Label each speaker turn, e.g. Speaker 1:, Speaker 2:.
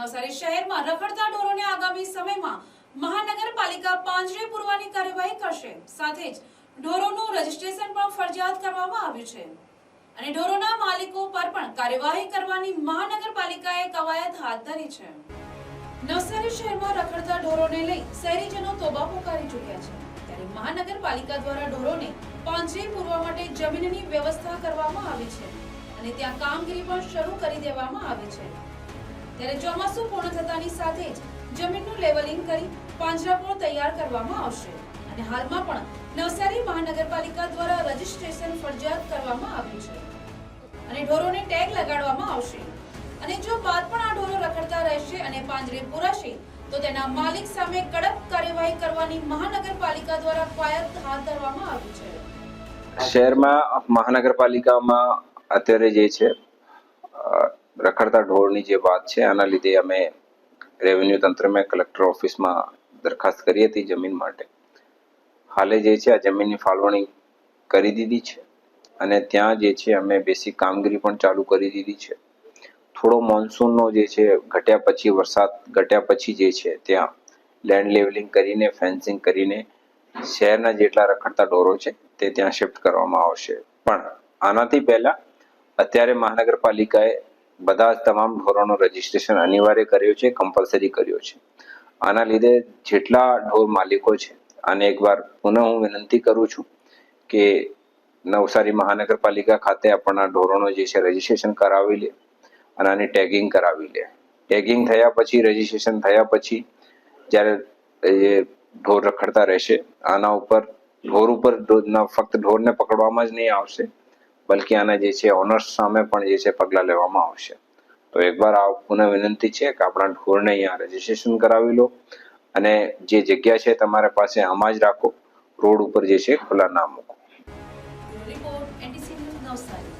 Speaker 1: નવસારી શહેરમાં રખડતા ઢોરોને આગામી સમયમાં મહાનગરપાલિકા પાંજરે પૂરવાની કાર્યવાહી કરશે. સાથે જ ઢોરોનું રજીસ્ટ્રેશન પણ ફરજિયાત કરવામાં આવ્યું છે. અને ઢોરોના માલિકો પર પણ કાર્યવાહી કરવાની મહાનગરપાલિકાએ કવાયત હાથ ધરી છે. નવસારી શહેરમાં રખડતા ઢોરોને લઈ શહેરીજનો તોબા પુકારી ચૂક્યા છે. ત્યારે મહાનગરપાલિકા દ્વારા ઢોરોને પાંજરે પૂરવા માટે જમીનની વ્યવસ્થા કરવામાં આવી છે. અને ત્યાં કામગીરી પણ શરૂ કરી દેવામાં આવી છે. ત્યારે ચોમાસું પૂર્ણ થતાની સાથે જ જમીનનું લેવલિંગ કરી પાંજરાપોળ તૈયાર કરવામાં આવશે. અને હાલમાં પણ નવસારી મહાનગરપાલિકા દ્વારા રજીસ્ટ્રેશન ફરજિયાત કરવામાં આવ્યું છે. અને ઢોરોને ટેગ લગાડવામાં આવશે. અને જો બાદ પણ આ ઢોરો રખડતા રહેશે અને પાંજરે પૂરાશે, તો તેના માલિક સામે કડક કાર્યવાહી કરવાની મહાનગરપાલિકા દ્વારા કવાયત હાથ ધરવામાં આવી છે.
Speaker 2: શહેરમાં મહાનગરપાલિકામાં અત્યારે જે છે રખડતા ઢોરની જે વાત છે, આના લીધે અમે રેવન્યુ તંત્રમાં કલેક્ટર ઓફિસમાં દરખાસ્ત કરી હતી જમીન માટે. હાલે જે છે, આ જમીનની ફાળવણી કરી દીધી છે અને ત્યાં જે છે, અમે બેસિક કામગીરી પણ ચાલુ કરી દીધી છે. થોડો મોન્સૂનનો જે છે, ઘટ્યા પછી વરસાદ ઘટ્યા પછી જે છે, ત્યાં લેન્ડ લેવલિંગ કરીને ફેન્સિંગ કરીને શહેરના જેટલા રખડતા ઢોરો છે, તે ત્યાં શિફ્ટ કરવામાં આવશે. પણ આનાથી પહેલા અત્યારે મહાનગરપાલિકાએ બધા જ તમામ ઢોરોનું રજીસ્ટ્રેશન અનિવાર્ય કર્યું છે કમ્પલસરી કર્યો છે. આના લીધે જેટલા ઢોર માલિકો છે અને એકવાર પુનઃ હું વિનંતી કરું છું કે નવસારી મહાનગરપાલિકા ખાતે આપણા ઢોરોનો જે છે રજીસ્ટ્રેશન કરાવી લે અને આની ટેગિંગ કરાવી લે. ટેગિંગ થયા પછી રજીસ્ટ્રેશન થયા પછી જ્યારે એ ઢોર રખડતા રહેશે, આના ઉપર, ઢોર ઉપર ફક્ત ઢોરને પકડવામાં જ નહીં આવશે. બલકે આના જે છે ઓનર્સ સામે પણ જે છે, પગલાં લેવામાં આવશે. તો એકવાર આ પુનઃ વિનંતી છે કે આપણા ઢોરને અહીંયા રજીસ્ટ્રેશન કરાવી લો અને જે જગ્યા છે, તમારા પાસે આમાં જ રાખો. રોડ ઉપર જે છે, ખુલ્લા ના મૂકો.
Speaker 1: Report NTC news Navsari.